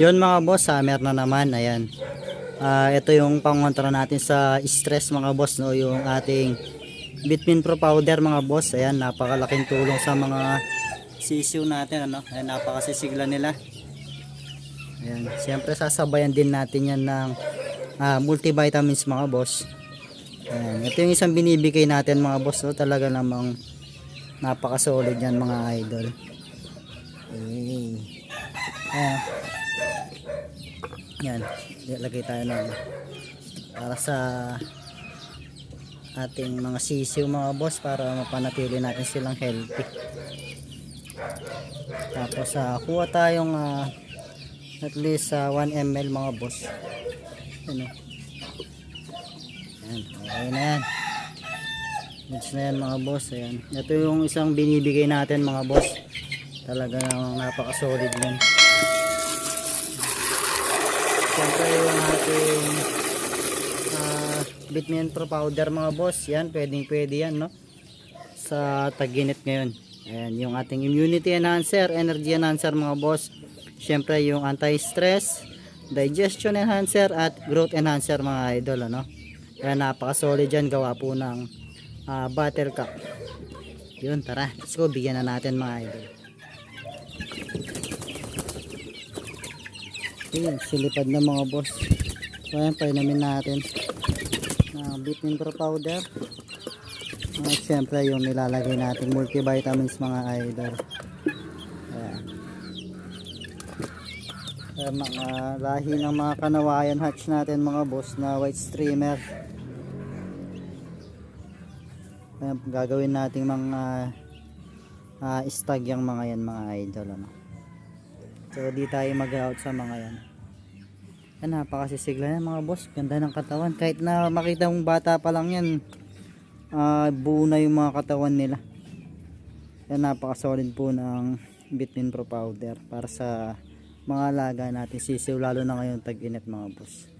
Yun mga boss, summer na naman. Ayan. Ah, ito yung pangontra natin sa stress mga boss no, yung ating Vitamin Pro powder mga boss. Ayan, napakalaking tulong sa mga sisiw natin ano. Ayan, napakasisigla nila. Ayan, siyempre sasabayan din natin yan ng ah, multivitamins mga boss. Ayan, ito yung isang binibigay natin mga boss. No? Talaga namang napaka-solid yan mga idol. Okay. Ayan. Yan. Lagay tayo ng para sa ating mga sisiw mga boss para mapanatili natin silang healthy. Tapos ah, kuha tayong ah, at least ah, 1 ml mga boss. Ano? Yan. Okay na yan. Na yan mga boss. Ayan. Ito yung isang binibigay natin mga boss. Talaga namang napaka-solid yan. Siyempre yung ating uh, vitamin pro powder mga boss. Yan, pwedeng pwede yan no. Sa taginit ngayon. Ayan, yung ating immunity enhancer, energy enhancer mga boss. Siyempre yung anti-stress, digestion enhancer at growth enhancer mga idol ano. Kaya napaka-solid yan gawa po ng ah, buttercup. Yun, tara. Let's go. Bigyan na natin mga idol. Yun, silipad na mga boss. So, ayan, painamin natin. na vitamin pro powder. At syempre, yung nilalagay natin multivitamins mga idol. Ayan. Ayan, mga lahi ng mga kanawayan hatch natin mga boss na white streamer. Ayan, gagawin nating mga ah, stag yung mga yan mga idol. Ano. So di tayo mag-out sa mga yan. Yan, napakasisigla yan mga boss. Ganda ng katawan. Kahit na makita mong bata pa lang yan, ah, buo na yung mga katawan nila. Yan, napakasolid po ng vitamin pro powder para sa mga alaga natin sisiw lalo na ngayon tag-init mga boss.